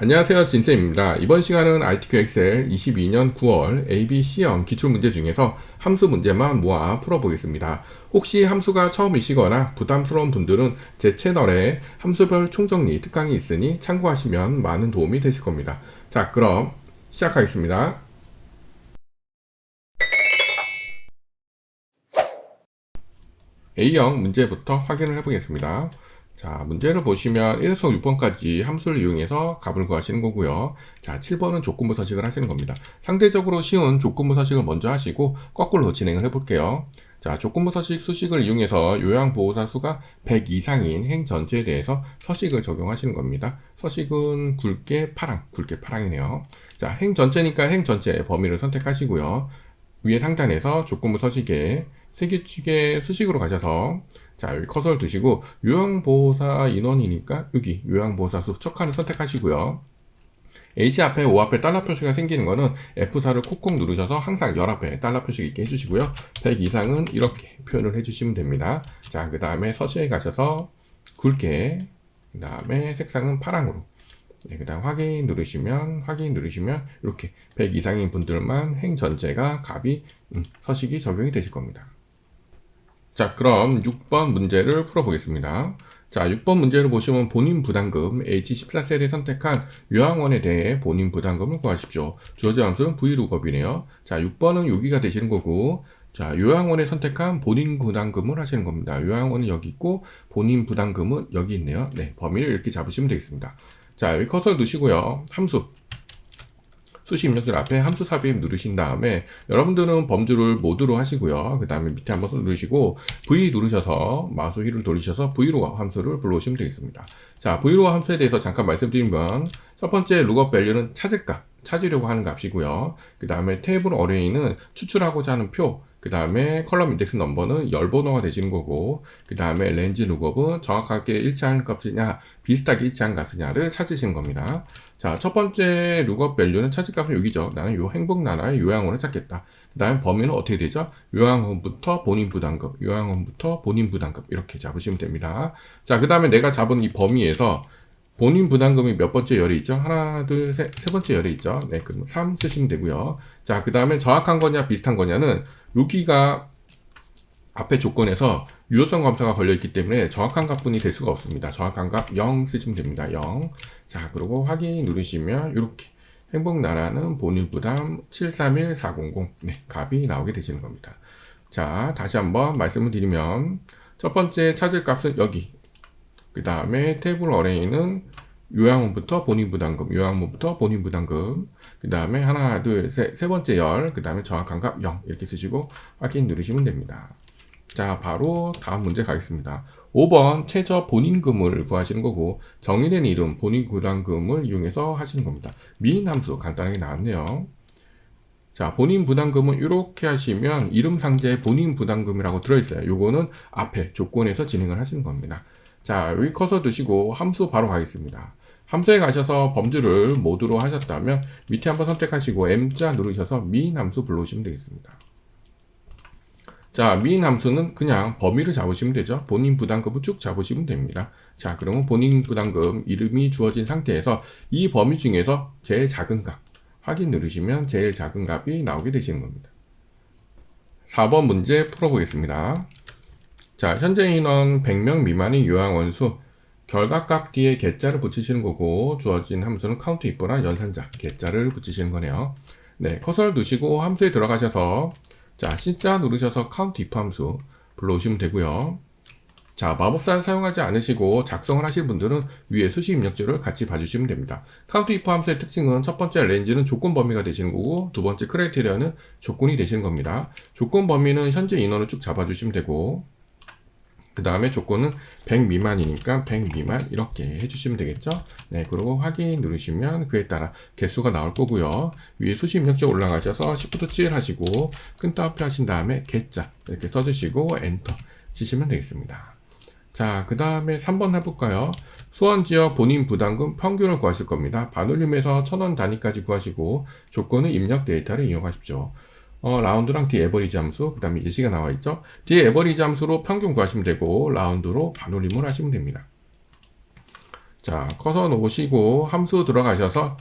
안녕하세요. 진쌤입니다. 이번 시간은 ITQ 엑셀 22년 9월 ABC0 기출문제 중에서 함수 문제만 모아 풀어보겠습니다. 혹시 함수가 처음이시거나 부담스러운 분들은 제 채널에 함수별 총정리 특강이 있으니 참고하시면 많은 도움이 되실 겁니다. 자, 그럼 시작하겠습니다. A형 문제부터 확인을 해보겠습니다. 자, 문제를 보시면 1에서 6번까지 함수를 이용해서 값을 구하시는 거고요. 자, 7번은 조건부 서식을 하시는 겁니다. 상대적으로 쉬운 조건부 서식을 먼저 하시고 거꾸로 진행을 해볼게요. 자, 조건부 서식 수식을 이용해서 요양보호사 수가 100 이상인 행 전체에 대해서 서식을 적용하시는 겁니다. 서식은 굵게 파랑, 굵게 파랑이네요. 자, 행 전체니까 행 전체 범위를 선택하시고요. 위에 상단에서 조건부 서식에 세규칙의 수식으로 가셔서 자 여기 커서를 두시고 요양보호사 인원이니까 여기 요양보호사 수 척하를 선택하시고요. H 앞에 O 앞에 달러 표시가 생기는 거는 F4를 콕콕 누르셔서 항상 열 앞에 달러 표시 있게 해주시고요. 100 이상은 이렇게 표현을 해주시면 됩니다. 자, 그 다음에 서식에 가셔서 굵게, 그 다음에 색상은 파랑으로. 네, 그 다음 확인 누르시면, 확인 누르시면, 이렇게 100 이상인 분들만 행 전체가 값이, 음, 서식이 적용이 되실 겁니다. 자, 그럼 6번 문제를 풀어보겠습니다. 자, 6번 문제를 보시면 본인 부담금 H14셀에 선택한 요양원에 대해 본인 부담금을 구하십시오. 주어진 함수는 V룩업이네요. 자, 6번은 여기가 되시는 거고, 자, 요양원에 선택한 본인 부담금을 하시는 겁니다. 요양원은 여기 있고, 본인 부담금은 여기 있네요. 네, 범위를 이렇게 잡으시면 되겠습니다. 자, 여기 커서를 두시고요. 함수. 수식 입력줄 앞에 함수 삽입 누르신 다음에 여러분들은 범주를 모두로 하시고요. 그 다음에 밑에 한번 누르시고 V 누르셔서 마우스 휠을 돌리셔서 V로 함수를 불러오시면 되겠습니다. 자, V로 함수에 대해서 잠깐 말씀드리면 첫 번째 룩업 밸류는 찾을 값, 찾으려고 하는 값이고요. 그 다음에 테이블 어레이는 추출하고자 하는 표, 그 다음에 컬럼 인덱스 넘버는 열 번호가 되시는 거고, 그 다음에 렌즈 룩업은 정확하게 일치하는 값이냐, 비슷하게 일치한 값이냐를 찾으시는 겁니다. 자, 첫 번째 룩업 밸류는 찾을 값은 여기죠. 나는 요 행복 나라의 요양원을 찾겠다. 그 다음에 범위는 어떻게 되죠? 요양원부터 본인 부담금, 요양원부터 본인 부담금 이렇게 잡으시면 됩니다. 자, 그 다음에 내가 잡은 이 범위에서 본인 부담금이 몇 번째 열에 있죠? 하나, 둘, 셋, 세 번째 열에 있죠? 네, 그럼 3 쓰시면 되고요. 자, 그 다음에 정확한 거냐, 비슷한 거냐는 여기가 앞에 조건에서 유효성 검사가 걸려있기 때문에 정확한 값분이 될 수가 없습니다. 정확한 값 0 쓰시면 됩니다. 0. 자, 그리고 확인 누르시면 이렇게 행복나라는 본인 부담 731400 네, 값이 나오게 되시는 겁니다. 자, 다시 한번 말씀을 드리면 첫 번째 찾을 값은 여기 그 다음에 테이블 어레이는 요양원부터 본인 부담금, 요양원부터 본인 부담금, 그 다음에 하나, 둘, 셋, 세 번째 열, 그 다음에 정확한 값 0 이렇게 쓰시고 확인 누르시면 됩니다. 자, 바로 다음 문제 가겠습니다. 5번 최저 본인금을 구하시는 거고 정의된 이름 본인 부담금을 이용해서 하시는 겁니다. 미인 함수 간단하게 나왔네요. 자, 본인 부담금은 이렇게 하시면 이름 상자에 본인 부담금이라고 들어있어요. 요거는 앞에 조건에서 진행을 하시는 겁니다. 자, 여기 커서 두시고 함수 바로 가겠습니다. 함수에 가셔서 범주를 모두로 하셨다면 밑에 한번 선택하시고 M자 누르셔서 미인 함수 불러오시면 되겠습니다. 자, 미인 함수는 그냥 범위를 잡으시면 되죠. 본인 부담금을 쭉 잡으시면 됩니다. 자, 그러면 본인 부담금 이름이 주어진 상태에서 이 범위 중에서 제일 작은 값 확인 누르시면 제일 작은 값이 나오게 되시는 겁니다. 4번 문제 풀어보겠습니다. 자, 현재 인원 100명 미만의 요양 원 수 결과값 뒤에 개자를 붙이시는 거고 주어진 함수는 카운트 이쁘나 연산자 개자를 붙이시는 거네요. 네, 커서를 두시고 함수에 들어가셔서 자, C자 누르셔서 카운트 if 함수 불러오시면 되고요. 자, 마법사를 사용하지 않으시고 작성을 하실 분들은 위에 수식 입력줄을 같이 봐주시면 됩니다. 카운트 if 함수의 특징은 첫 번째 렌즈는 조건 범위가 되시는 거고 두 번째 크라이테리아는 조건이 되시는 겁니다. 조건 범위는 현재 인원을 쭉 잡아주시면 되고 그 다음에 조건은 100 미만이니까 100 미만 이렇게 해주시면 되겠죠. 네, 그리고 확인 누르시면 그에 따라 개수가 나올 거고요. 위에 수식 입력자 올라가셔서 Shift 7 하시고 큰 따옴표 하신 다음에 개자 이렇게 써주시고 엔터 치시면 되겠습니다. 자, 그 다음에 3번 해볼까요? 수원 지역 본인 부담금 평균을 구하실 겁니다. 반올림에서 1000원 단위까지 구하시고 조건은 입력 데이터를 이용하십시오. 어, 라운드랑 뒤 에버리지 함수, 그 다음에 예시가 나와 있죠. 뒤에 에버리지 함수로 평균 구하시면 되고, 라운드로 반올림을 하시면 됩니다. 자, 커서 놓으시고 함수 들어가셔서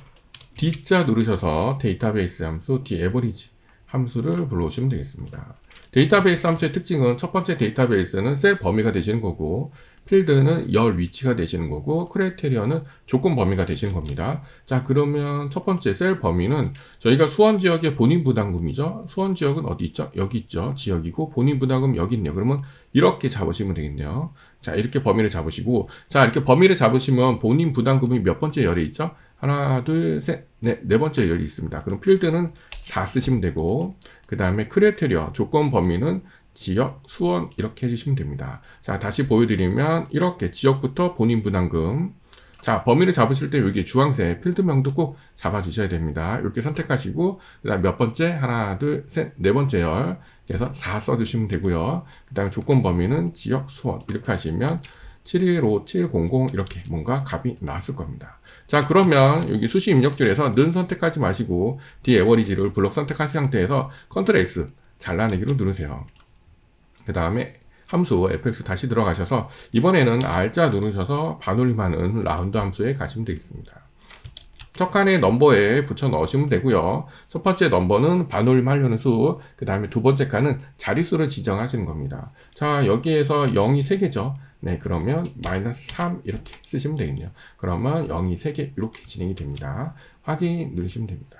D자 누르셔서 데이터베이스 함수 dAverage 함수를 불러오시면 되겠습니다. 데이터베이스 함수의 특징은 첫 번째 데이터베이스는 셀 범위가 되시는 거고 필드는 열 위치가 되시는 거고 크라이테리어는 조건 범위가 되시는 겁니다. 자 그러면 첫 번째 셀 범위는 저희가 수원 지역의 본인 부담금이죠. 수원 지역은 어디 있죠? 여기 있죠. 지역이고 본인 부담금 여기 있네요. 그러면 이렇게 잡으시면 되겠네요. 자 이렇게 범위를 잡으시고 자 이렇게 범위를 잡으시면 본인 부담금이 몇 번째 열에 있죠? 하나, 둘, 셋, 네, 네 번째 열이 있습니다. 그럼 필드는 4 쓰시면 되고, 그 다음에 크레테리어, 조건 범위는 지역, 수원, 이렇게 해주시면 됩니다. 자, 다시 보여드리면, 이렇게 지역부터 본인 부담금. 자, 범위를 잡으실 때 여기 주황색 필드명도 꼭 잡아주셔야 됩니다. 이렇게 선택하시고, 그 다음 몇 번째? 하나, 둘, 셋, 네 번째 열. 그래서 4 써주시면 되고요. 그 다음에 조건 범위는 지역, 수원. 이렇게 하시면 715700 이렇게 뭔가 값이 나왔을 겁니다. 자 그러면 여기 수시 입력줄에서 는 선택하지 마시고 D 에버리지를 블록 선택하신 상태에서 컨트롤 X 잘라내기로 누르세요. 그 다음에 함수 fx 다시 들어가셔서 이번에는 R자 누르셔서 반올림하는 라운드 함수에 가시면 되겠습니다. 첫 칸에 넘버에 붙여 넣으시면 되고요. 첫 번째 넘버는 반올림 하려는 수, 그 다음에 두 번째 칸은 자릿수를 지정하시는 겁니다. 자, 여기에서 0이 3개죠. 네, 그러면 마이너스 3 이렇게 쓰시면 되겠네요. 그러면 0이 3개 이렇게 진행이 됩니다. 확인 누르시면 됩니다.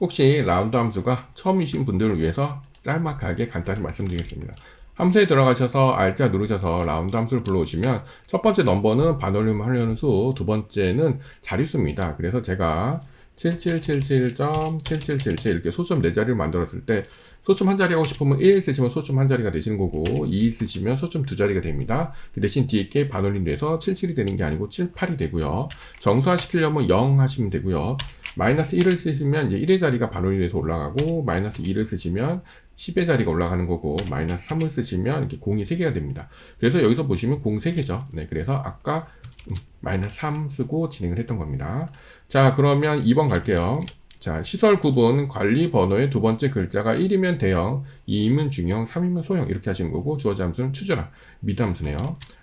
혹시 라운드 함수가 처음이신 분들을 위해서 짤막하게 간단히 말씀드리겠습니다. 함수에 들어가셔서 R자 누르셔서 라운드 함수를 불러오시면 첫 번째 넘버는 반올림 하려는 수, 두 번째는 자릿수입니다. 그래서 제가 7777.7777 이렇게 소수점 4자리를 만들었을 때 소점 한 자리 하고 싶으면 1 쓰시면 소점 한 자리가 되시는 거고 2 쓰시면 소점 두 자리가 됩니다. 그 대신 뒤에 게 반올림 돼서 77이 되는 게 아니고 78이 되고요. 정수화 시키려면 0 하시면 되고요. 마이너스 1을 쓰시면 이제 1의 자리가 반올림돼서 올라가고 마이너스 2를 쓰시면 10의 자리가 올라가는 거고 마이너스 3을 쓰시면 이렇게 공이 3개가 됩니다. 그래서 여기서 보시면 공 3개죠. 네, 그래서 아까 음, 마이너스 3 쓰고 진행을 했던 겁니다. 자, 그러면 2번 갈게요. 자, 시설 구분 관리 번호의 두 번째 글자가 1이면 대형, 2이면 중형, 3이면 소형 이렇게 하시는 거고 주어진 함수는 추저라 미드 함수네요.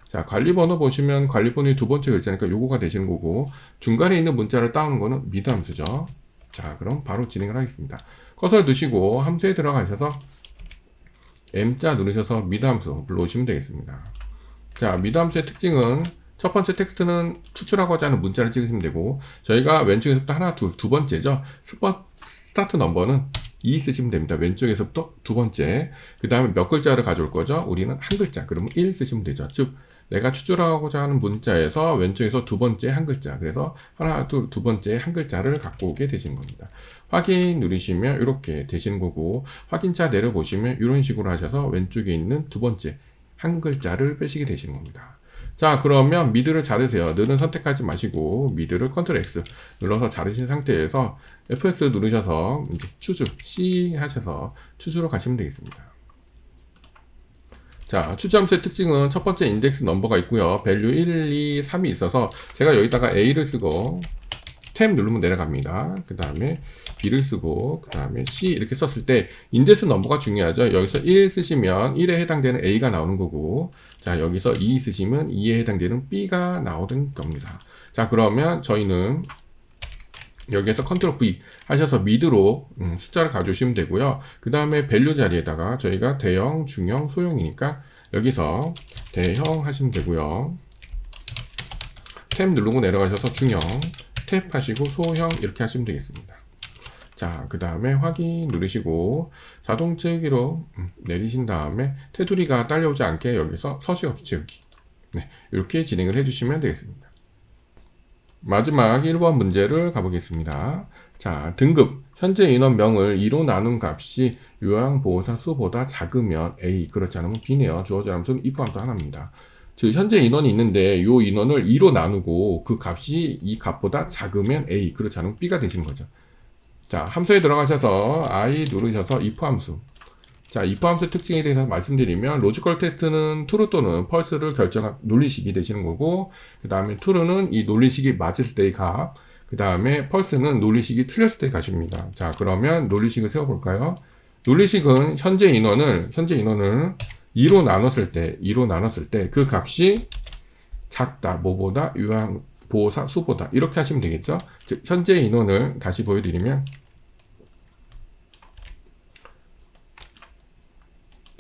자, 관리 번호 보시면 관리 번호의 두 번째 글자니까 요거가 되시는 거고 중간에 있는 문자를 따오는 거는 미드 함수죠. 자, 그럼 바로 진행을 하겠습니다. 커서 두시고 함수에 들어가셔서 M자 누르셔서 미드 함수 불러오시면 되겠습니다. 자, 미드 함수의 특징은 첫 번째 텍스트는 추출하고자 하는 문자를 찍으시면 되고 저희가 왼쪽에서부터 하나, 둘, 두 번째죠. 스퍼, 스타트 넘버는 2 쓰시면 됩니다. 왼쪽에서부터 두 번째. 그 다음에 몇 글자를 가져올 거죠? 우리는 한 글자. 그러면 1 쓰시면 되죠. 즉, 내가 추출하고자 하는 문자에서 왼쪽에서 두 번째 한 글자. 그래서 하나, 둘, 두 번째 한 글자를 갖고 오게 되시는 겁니다. 확인 누르시면 이렇게 되시는 거고, 확인자 내려보시면 이런 식으로 하셔서 왼쪽에 있는 두 번째 한 글자를 빼시게 되시는 겁니다. 자, 그러면 미드를 자르세요. 늘은 선택하지 마시고 미드를 컨트롤 X 눌러서 자르신 상태에서 FX 누르셔서 이제 추주 C 하셔서 추주로 가시면 되겠습니다. 자, 추주 함수의 특징은 첫 번째 인덱스 넘버가 있고요. 밸류 1, 2, 3이 있어서 제가 여기다가 A를 쓰고 탭 누르면 내려갑니다. 그 다음에 B를 쓰고 그 다음에 C 이렇게 썼을 때 인덱스 넘버가 중요하죠. 여기서 1 쓰시면 1에 해당되는 A가 나오는 거고 자 여기서 2 쓰시면 2에 해당되는 B가 나오는 겁니다. 자 그러면 저희는 여기에서 컨트롤 V 하셔서 미드로 음, 숫자를 가져오시면 되고요. 그 다음에 밸류 자리에다가 저희가 대형, 중형, 소형이니까 여기서 대형 하시면 되고요. 탭 누르고 내려가셔서 중형, 탭 하시고 소형 이렇게 하시면 되겠습니다. 자, 그 다음에 확인 누르시고 자동 채우기로 음, 내리신 다음에 테두리가 딸려오지 않게 여기서 서식 없이 채우기. 네, 이렇게 진행을 해주시면 되겠습니다. 마지막 1번 문제를 가보겠습니다. 자, 등급. 현재 인원명을 2로 나눈 값이 요양보호사 수보다 작으면 A, 그렇지 않으면 B네요. 주어진 함수는 if 함수 하나입니다. 즉, 현재 인원이 있는데 이 인원을 2로 나누고 그 값이 이 값보다 작으면 A, 그렇지 않으면 B가 되시는 거죠. 자, 함수에 들어가셔서 I 누르셔서 if 함수. 자, if 함수 특징에 대해서 말씀드리면 로지컬 테스트는 true 또는 false를 결정한 논리식이 되시는 거고 그 다음에 true는 이 논리식이 맞을 때의 값, 그 다음에 false는 논리식이 틀렸을 때의 값입니다. 자, 그러면 논리식을 세워볼까요? 논리식은 현재 인원을 현재 인원을 2로 나눴을 때 2로 나눴을 때 그 값이 작다, 뭐보다, 유한, 보호사, 수보다. 이렇게 하시면 되겠죠? 즉, 현재 인원을 다시 보여드리면,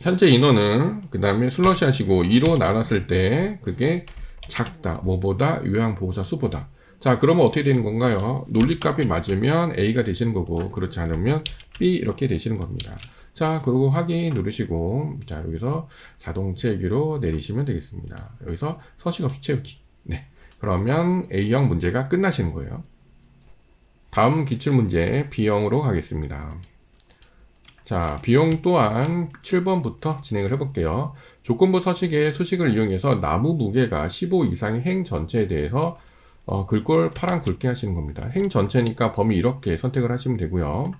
현재 인원은 그 다음에 슬러시 하시고 2로 나눴을 때 그게 작다, 뭐보다, 유형 보호사 수보다. 자, 그러면 어떻게 되는 건가요? 논리값이 맞으면 A가 되시는 거고, 그렇지 않으면 B 이렇게 되시는 겁니다. 자, 그리고 확인 누르시고, 자, 여기서 자동 채우기로 내리시면 되겠습니다. 여기서 서식 없이 채우기. 네. 그러면 A형 문제가 끝나시는 거예요. 다음 기출문제 B형으로 가겠습니다. 자, 비용 또한 7번부터 진행을 해볼게요. 조건부 서식의 수식을 이용해서 나무 무게가 15 이상의 행 전체에 대해서 어, 글꼴 파랑 굵게 하시는 겁니다. 행 전체니까 범위 이렇게 선택을 하시면 되고요.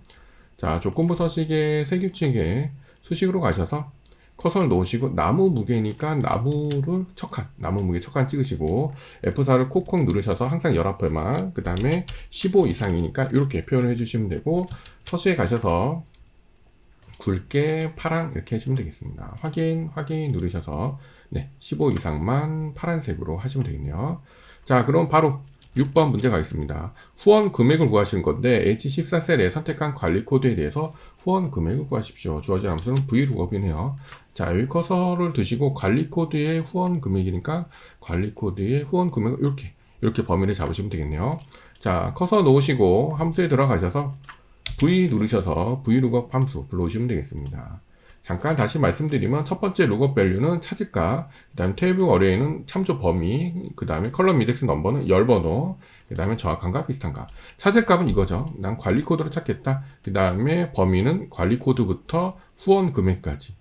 자, 조건부 서식의 세 규칙에 수식으로 가셔서 커서를 놓으시고 나무 무게니까 나무를 척한 나무 무게 척한 찍으시고 F4를 콕콕 누르셔서 항상 열 앞에만 그 다음에 15 이상이니까 이렇게 표현을 해주시면 되고 서식에 가셔서 굵게 파랑 이렇게 하시면 되겠습니다. 확인, 확인 누르셔서 네, 15 이상만 파란색으로 하시면 되겠네요. 자, 그럼 바로 6번 문제 가겠습니다. 후원 금액을 구하시는 건데 H14셀에 선택한 관리 코드에 대해서 후원 금액을 구하십시오. 주어진 함수는 V룩업이네요. 자, 여기 커서를 드시고 관리 코드의 후원 금액이니까 관리 코드의 후원 금액을 이렇게 이렇게 범위를 잡으시면 되겠네요. 자, 커서 놓으시고 함수에 들어가셔서 V 누르셔서 V룩업 함수 불러오시면 되겠습니다. 잠깐 다시 말씀드리면 첫 번째 룩업 밸류는 차지가, 그 다음에 테이블 어레이는 참조 범위, 그 다음에 컬럼 인덱스 넘버는 열 번호, 그 다음에 정확한가 비슷한가. 차지값은 이거죠. 난 관리 코드로 찾겠다. 그 다음에 범위는 관리 코드부터 후원 금액까지.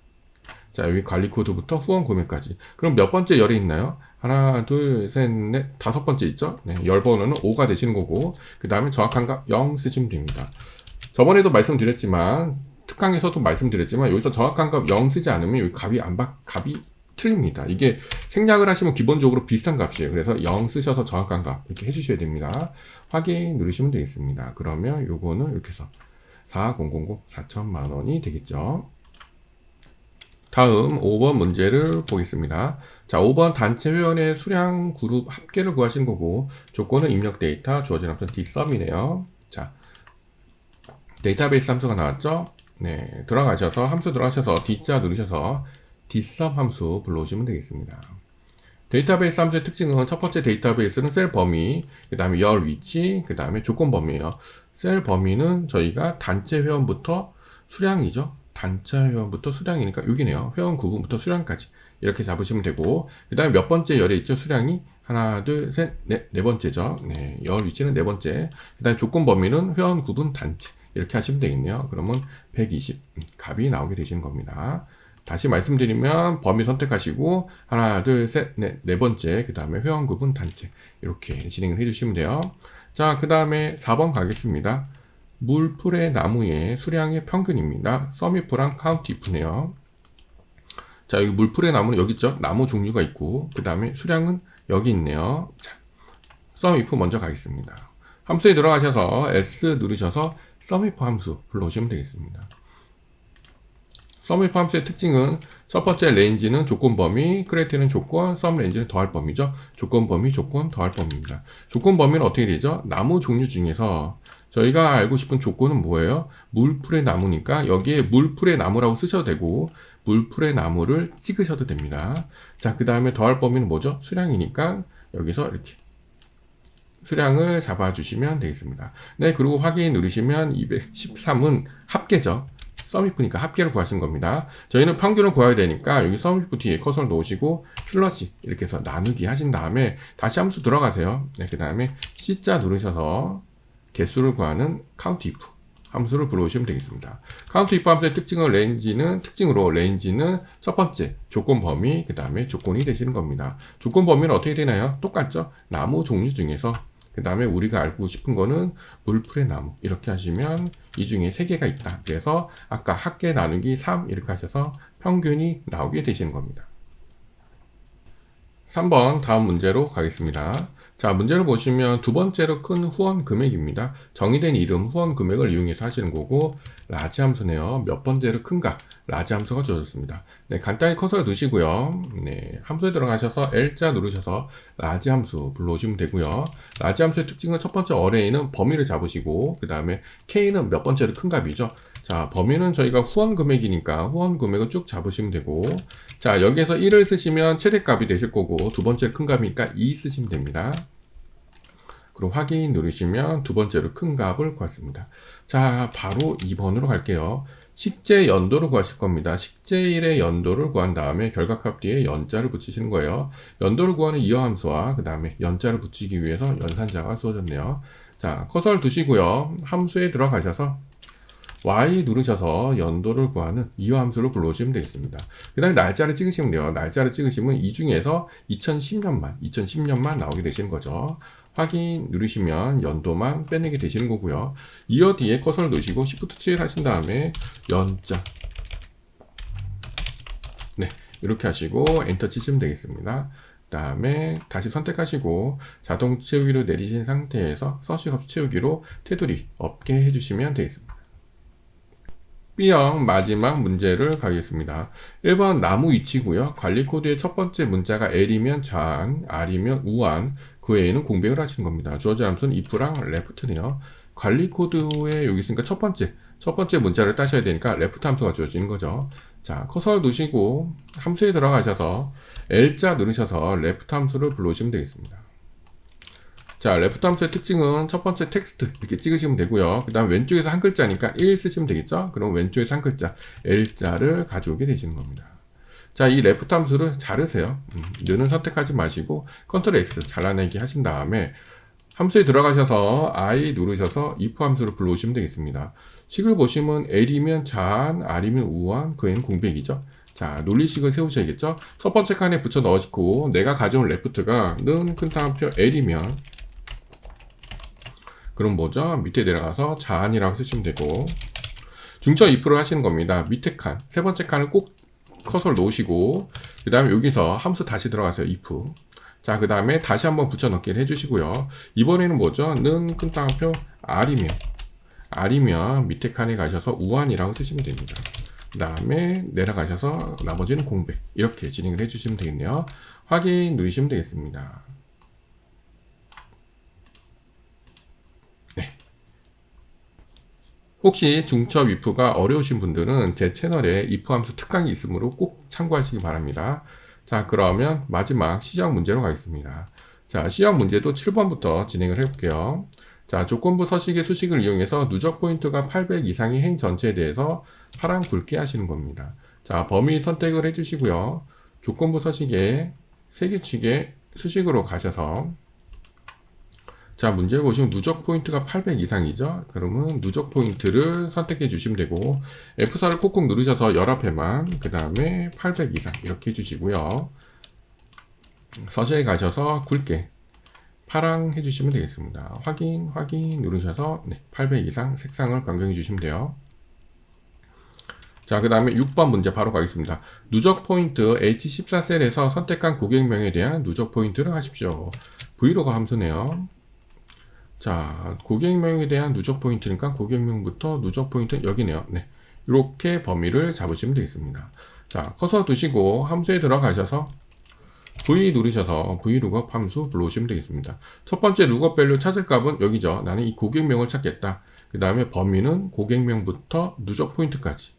자, 여기 관리 코드부터 후원 금액까지. 그럼 몇 번째 열이 있나요? 하나, 둘, 셋, 넷, 다섯 번째 있죠? 네, 열 번호는 5가 되시는 거고, 그 다음에 정확한가 0 쓰시면 됩니다. 저번에도 말씀드렸지만 특강에서도 말씀드렸지만 여기서 정확한 값 0 쓰지 않으면 여기 값이 안 바, 값이 틀립니다. 이게 생략을 하시면 기본적으로 비슷한 값이에요. 그래서 0 쓰셔서 정확한 값 이렇게 해주셔야 됩니다. 확인 누르시면 되겠습니다. 그러면 요거는 이렇게 해서 4000 4천만 원이 되겠죠. 다음 5번 문제를 보겠습니다. 자, 5번 단체 회원의 수량 그룹 합계를 구하시는 거고 조건은 입력 데이터 주어진 함수 dsum이네요. 자, 데이터베이스 함수가 나왔죠? 네, 들어가셔서 함수 들어가셔서 D자 누르셔서 dsum 함수 불러오시면 되겠습니다. 데이터베이스 함수의 특징은 첫 번째 데이터베이스는 셀 범위, 그 다음에 열 위치, 그 다음에 조건 범위예요. 셀 범위는 저희가 단체 회원부터 수량이죠. 단체 회원부터 수량이니까 여기네요. 회원 구분부터 수량까지 이렇게 잡으시면 되고 그 다음에 몇 번째 열에 있죠. 수량이 하나, 둘, 셋, 넷, 네 번째죠. 네, 열 위치는 네 번째. 그 다음에 조건 범위는 회원 구분 단체. 이렇게 하시면 되겠네요. 그러면 120 값이 나오게 되시는 겁니다. 다시 말씀드리면 범위 선택하시고 하나, 둘, 셋, 넷, 네 번째 그 다음에 회원 구분 단체 이렇게 진행을 해주시면 돼요. 자, 그 다음에 4번 가겠습니다. 물풀의 나무의 수량의 평균입니다. 서미프랑 카운트 이프네요. 자, 여기 물풀의 나무는 여기 있죠? 나무 종류가 있고 그 다음에 수량은 여기 있네요. 자, 서미프 먼저 가겠습니다. 함수에 들어가셔서 S 누르셔서 서미프 함수 불러오시면 되겠습니다. 서미프 함수의 특징은 첫 번째 레인지는 조건 범위, 크레이트는 조건, 썸 레인지는 더할 범위죠. 조건 범위, 조건, 더할 범위입니다. 조건 범위는 어떻게 되죠? 나무 종류 중에서 저희가 알고 싶은 조건은 뭐예요? 물풀의 나무니까 여기에 물풀의 나무라고 쓰셔도 되고 물풀의 나무를 찍으셔도 됩니다. 자, 그 다음에 더할 범위는 뭐죠? 수량이니까 여기서 이렇게 수량을 잡아주시면 되겠습니다. 네, 그리고 확인 누르시면 213은 합계죠. 서미프니까 합계를 구하신 겁니다. 저희는 평균을 구해야 되니까 여기 서미프 뒤에 커서를 놓으시고 슬러시 이렇게 해서 나누기 하신 다음에 다시 함수 들어가세요. 네, 그 다음에 C자 누르셔서 개수를 구하는 카운트 if 함수를 불러오시면 되겠습니다. 카운트 if 함수의 특징은 레인지는 특징으로 레인지는 첫 번째 조건 범위 그 다음에 조건이 되시는 겁니다. 조건 범위는 어떻게 되나요? 똑같죠? 나무 종류 중에서 그 다음에 우리가 알고 싶은 거는 물풀의 나무 이렇게 하시면 이 중에 세 개가 있다. 그래서 아까 합계 나누기 3 이렇게 하셔서 평균이 나오게 되시는 겁니다. 3번 다음 문제로 가겠습니다. 자, 문제를 보시면 두 번째로 큰 후원 금액입니다. 정의된 이름 후원 금액을 이용해서 하시는 거고 라지 함수네요. 몇 번째로 큰가? 라지 함수가 주어졌습니다. 네, 간단히 커서를 두시고요. 네, 함수에 들어가셔서 L자 누르셔서 라지 함수 불러오시면 되고요. 라지 함수의 특징은 첫 번째 어레이는 범위를 잡으시고 그 다음에 K는 몇 번째로 큰 값이죠. 자, 범위는 저희가 후원 금액이니까 후원 금액을 쭉 잡으시면 되고 자, 여기에서 1을 쓰시면 최대값이 되실 거고 두 번째 큰 값이니까 2 쓰시면 됩니다. 그럼 확인 누르시면 두 번째로 큰 값을 구했습니다. 자, 바로 2번으로 갈게요. 식재 연도를 구하실 겁니다. 식재일의 연도를 구한 다음에 결과값 뒤에 연자를 붙이시는 거예요. 연도를 구하는 이어 함수와 그 다음에 연자를 붙이기 위해서 연산자가 주어졌네요. 자, 커서를 두시고요. 함수에 들어가셔서 Y 누르셔서 연도를 구하는 이어 함수를 불러오시면 되겠습니다. 그 다음에 날짜를 찍으시면 돼요. 날짜를 찍으시면 이 중에서 2010년만, 2010년만 나오게 되시는 거죠. 확인 누르시면 연도만 빼내게 되시는 거고요. 이어 뒤에 커서를 놓으시고 Shift 7 하신 다음에 연자 네 이렇게 하시고 엔터 치시면 되겠습니다. 그 다음에 다시 선택하시고 자동 채우기로 내리신 상태에서 서식 값 채우기로 테두리 없게 해주시면 되겠습니다. B형 마지막 문제를 가겠습니다. 1번 나무 위치고요. 관리 코드의 첫 번째 문자가 L이면 좌안, R이면 우안, 그 외에는 공백을 하시는 겁니다. 주어진 함수는 if랑 left네요. 관리 코드에 여기 있으니까 첫 번째, 첫 번째 문자를 따셔야 되니까 left 함수가 주어지는 거죠. 자, 커서를 두시고 함수에 들어가셔서 L자 누르셔서 left 함수를 불러오시면 되겠습니다. 자, 레프트 함수의 특징은 첫 번째 텍스트 이렇게 찍으시면 되고요. 그 다음 왼쪽에서 한 글자니까 1 쓰시면 되겠죠? 그럼 왼쪽에서 한 글자 L자를 가져오게 되시는 겁니다. 자, 이 레프트 함수를 자르세요. 음, 는은 선택하지 마시고 컨트롤 X 잘라내기 하신 다음에 함수에 들어가셔서 I 누르셔서 if 함수를 불러오시면 되겠습니다. 식을 보시면 L이면 자한, R이면 우한, 그엔 공백이죠. 자, 논리식을 세우셔야겠죠? 첫 번째 칸에 붙여 넣으시고, 내가 가져온 레프트가 는 큰 따옴표 L이면, 그럼 뭐죠? 밑에 내려가서 자한이라고 쓰시면 되고, 중처 if를 하시는 겁니다. 밑에 칸, 세 번째 칸을 꼭 커서를 놓으시고, 그 다음에 여기서 함수 다시 들어가세요. if. 자, 그 다음에 다시 한번 붙여넣기를 해주시고요. 이번에는 뭐죠? 는큰 따옴표 R이면, R이면 밑에 칸에 가셔서 우한이라고 쓰시면 됩니다. 그 다음에 내려가셔서 나머지는 공백. 이렇게 진행을 해주시면 되겠네요. 확인 누르시면 되겠습니다. 혹시 중첩 if가 어려우신 분들은 제 채널에 if 함수 특강이 있으므로 꼭 참고하시기 바랍니다. 자, 그러면 마지막 시정 문제로 가겠습니다. 자, 시정 문제도 7번부터 진행을 해볼게요. 자, 조건부 서식의 수식을 이용해서 누적 포인트가 800 이상의 행 전체에 대해서 파란 굵게 하시는 겁니다. 자, 범위 선택을 해주시고요. 조건부 서식에 세계축에 수식으로 가셔서 자, 문제를 보시면 누적 포인트가 800 이상이죠? 그러면 누적 포인트를 선택해 주시면 되고 F4를 콕콕 누르셔서 열앞에만 그 다음에 800 이상 이렇게 해주시고요. 서식에 가셔서 굵게 파랑 해주시면 되겠습니다. 확인, 확인 누르셔서 네, 800 이상 색상을 변경해 주시면 돼요. 자, 그 다음에 6번 문제 바로 가겠습니다. 누적 포인트 H14셀에서 선택한 고객명에 대한 누적 포인트를 하십시오. 브이로그 함수네요. 자, 고객명에 대한 누적 포인트니까 고객명부터 누적 포인트 여기네요. 네. 이렇게 범위를 잡으시면 되겠습니다. 자, 커서 두시고 함수에 들어가셔서 V 누르셔서 V 룩업 함수 불러오시면 되겠습니다. 첫 번째 룩업 밸류 찾을 값은 여기죠. 나는 이 고객명을 찾겠다. 그 다음에 범위는 고객명부터 누적 포인트까지.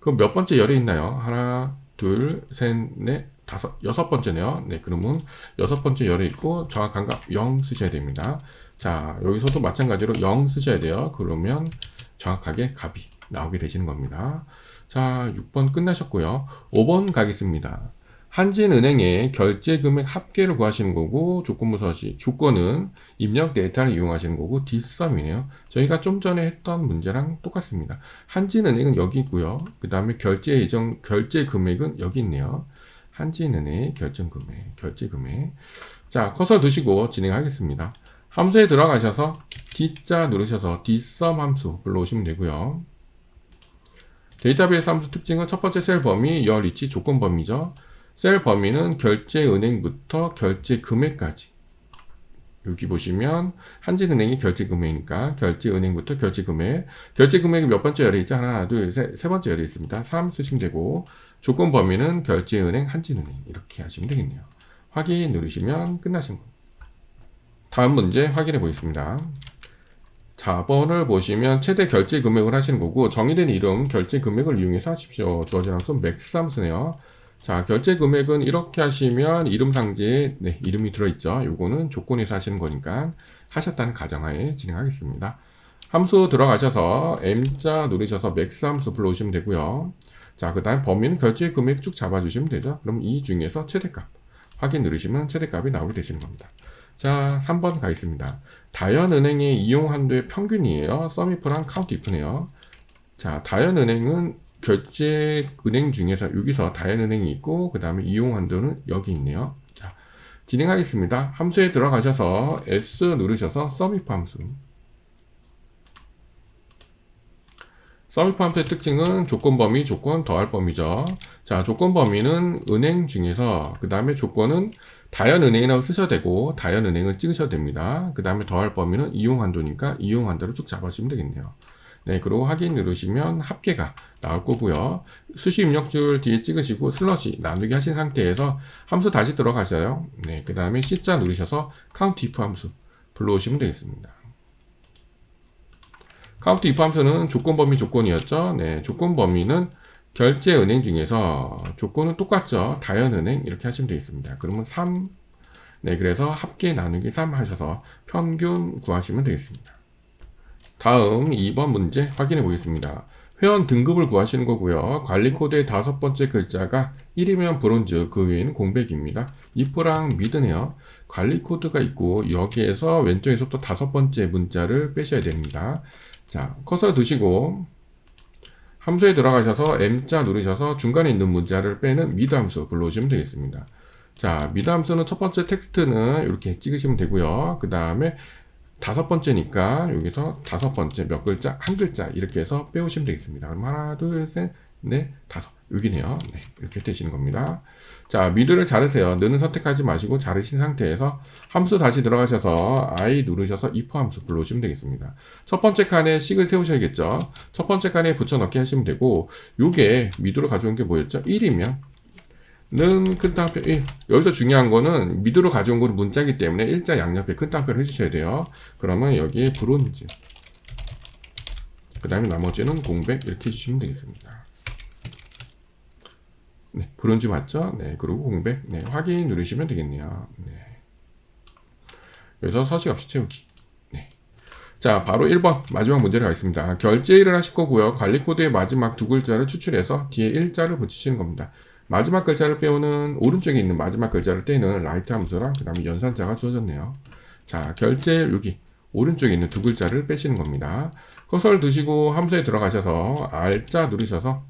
그럼 몇 번째 열에 있나요? 하나, 둘, 셋, 넷, 다섯, 여섯 번째네요. 네, 그러면 여섯 번째 열에 있고 정확한 값 0 쓰셔야 됩니다. 자, 여기서도 마찬가지로 0 쓰셔야 돼요. 그러면 정확하게 값이 나오게 되시는 겁니다. 자, 6번 끝나셨고요. 5번 가겠습니다. 한진은행의 결제 금액 합계를 구하시는 거고 조건부 서식 조건은 입력 데이터를 이용하시는 거고 뒷섬이네요. 저희가 좀 전에 했던 문제랑 똑같습니다. 한진은행은 여기 있고요. 그 다음에 결제 예정 결제 금액은 여기 있네요. 한진은행 결정 금액 결제 금액 자 커서 두시고 진행하겠습니다. 함수에 들어가셔서 D자 누르셔서 뒷섬 함수 불러오시면 되고요. 데이터베이스 함수 특징은 첫 번째 셀 범위 열 위치 조건 범위죠. 셀 범위는 결제 은행부터 결제 금액까지. 여기 보시면 한진은행이 결제 금액이니까 결제 은행부터 결제 금액 결제 금액이 몇 번째 열에 있죠? 하나 둘 셋 세 번째 열에 있습니다 3 쓰시면 되고 조건 범위는 결제 은행 한진은행 이렇게 하시면 되겠네요 확인 누르시면 끝나신 겁니다 다음 문제 확인해 보겠습니다 4번을 보시면 최대 결제 금액을 하시는 거고 정의된 이름 결제 금액을 이용해서 하십시오 주어진 함수 맥스 함수네요 자, 결제 금액은 이렇게 하시면 이름 상지에 네, 이름이 들어있죠. 요거는 조건에서 하시는 거니까 하셨다는 가정하에 진행하겠습니다. 함수 들어가셔서 M자 누르셔서 맥스 함수 불러오시면 되고요. 자, 그 다음 범위는 결제 금액 쭉 잡아주시면 되죠. 그럼 이 중에서 최대값 확인 누르시면 최대값이 나오게 되시는 겁니다. 자, 3번 가겠습니다. 다현은행의 이용 한도의 평균이에요. 썸이프랑 카운트 이프네요. 자, 다현은행은 결제 은행 중에서 여기서 다현은행이 있고 그 다음에 이용 한도는 여기 있네요. 자, 진행하겠습니다. 함수에 들어가셔서 S 누르셔서 서밋 함수. 서밋 함수의 특징은 조건 범위, 조건 더할 범위죠. 자, 조건 범위는 은행 중에서 그 다음에 조건은 다현은행이라고 쓰셔도 되고 다현은행을 찍으셔도 됩니다. 그 다음에 더할 범위는 이용 한도니까 이용 한도를 쭉 잡아주시면 되겠네요. 네, 그리고 확인 누르시면 합계가 나올 거고요. 수시 입력줄 뒤에 찍으시고 슬러시 나누기 하신 상태에서 함수 다시 들어가셔요. 네, 그 다음에 C자 누르셔서 count if 함수 불러오시면 되겠습니다. count if 함수는 조건 범위 조건이었죠. 네, 조건 범위는 결제 은행 중에서 조건은 똑같죠. 다연은행 이렇게 하시면 되겠습니다. 그러면 3 네, 그래서 합계 나누기 3 하셔서 평균 구하시면 되겠습니다. 다음 2번 문제 확인해 보겠습니다. 회원 등급을 구하시는 거고요. 관리 코드의 다섯 번째 글자가 1이면 브론즈, 그 위에는 공백입니다. if랑 미드네요. 관리 코드가 있고 여기에서 왼쪽에서 또 다섯 번째 문자를 빼셔야 됩니다. 자, 커서 두시고 함수에 들어가셔서 M자 누르셔서 중간에 있는 문자를 빼는 미드 함수 불러오시면 되겠습니다. 자, 미드 함수는 첫 번째 텍스트는 이렇게 찍으시면 되고요. 그 다음에 다섯 번째니까 여기서 다섯 번째 몇 글자 한 글자 이렇게 해서 빼오시면 되겠습니다. 그럼 하나 둘 셋 넷 다섯 여기네요. 네, 이렇게 되시는 겁니다. 자 미드를 자르세요. 너는 선택하지 마시고 자르신 상태에서 함수 다시 들어가셔서 i 누르셔서 if 함수 불러오시면 되겠습니다. 첫 번째 칸에 식을 세우셔야겠죠. 첫 번째 칸에 붙여넣기 하시면 되고 요게 미드로 가져온 게 뭐였죠? 1이면 는큰 땅표 예, 여기서 중요한 거는 미드로 가져온 거는 문자이기 때문에 일자 양옆에 큰 땅표를 해주셔야 돼요. 그러면 여기에 브론즈 그 다음에 나머지는 공백 이렇게 해주시면 되겠습니다. 네, 브론즈 맞죠? 네, 그리고 공백 네, 확인 누르시면 되겠네요. 네. 여기서 서식 없이 채우기. 네. 자, 바로 1번 마지막 문제를 가겠습니다. 결제일을 하실 거고요. 관리 코드의 마지막 두 글자를 추출해서 뒤에 일자를 붙이시는 겁니다. 마지막 글자를 빼오는 오른쪽에 있는 마지막 글자를 떼는 라이트 함수랑 그 다음에 연산자가 주어졌네요. 자, 결제 여기 오른쪽에 있는 두 글자를 빼시는 겁니다. 커서를 두시고 함수에 들어가셔서 R자 누르셔서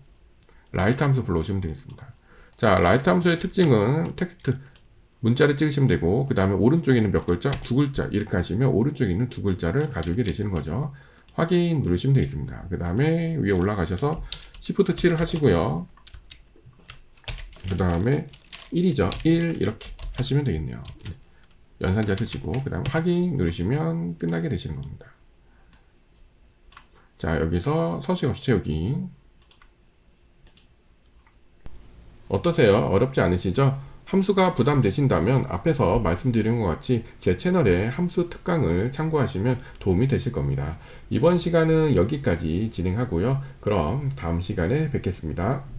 라이트 함수 불러오시면 되겠습니다. 자, 라이트 함수의 특징은 텍스트 문자를 찍으시면 되고 그 다음에 오른쪽에 있는 몇 글자? 두 글자 이렇게 하시면 오른쪽에 있는 두 글자를 가져오게 되시는 거죠. 확인 누르시면 되겠습니다. 그 다음에 위에 올라가셔서 Shift 7을 하시고요. 그 다음에 1이죠. 1 이렇게 하시면 되겠네요. 연산자 쓰시고 그 다음 확인 누르시면 끝나게 되시는 겁니다. 자 여기서 서식 없이 채우기 어떠세요? 어렵지 않으시죠? 함수가 부담되신다면 앞에서 말씀드린 것 같이 제 채널의 함수 특강을 참고하시면 도움이 되실 겁니다. 이번 시간은 여기까지 진행하고요. 그럼 다음 시간에 뵙겠습니다.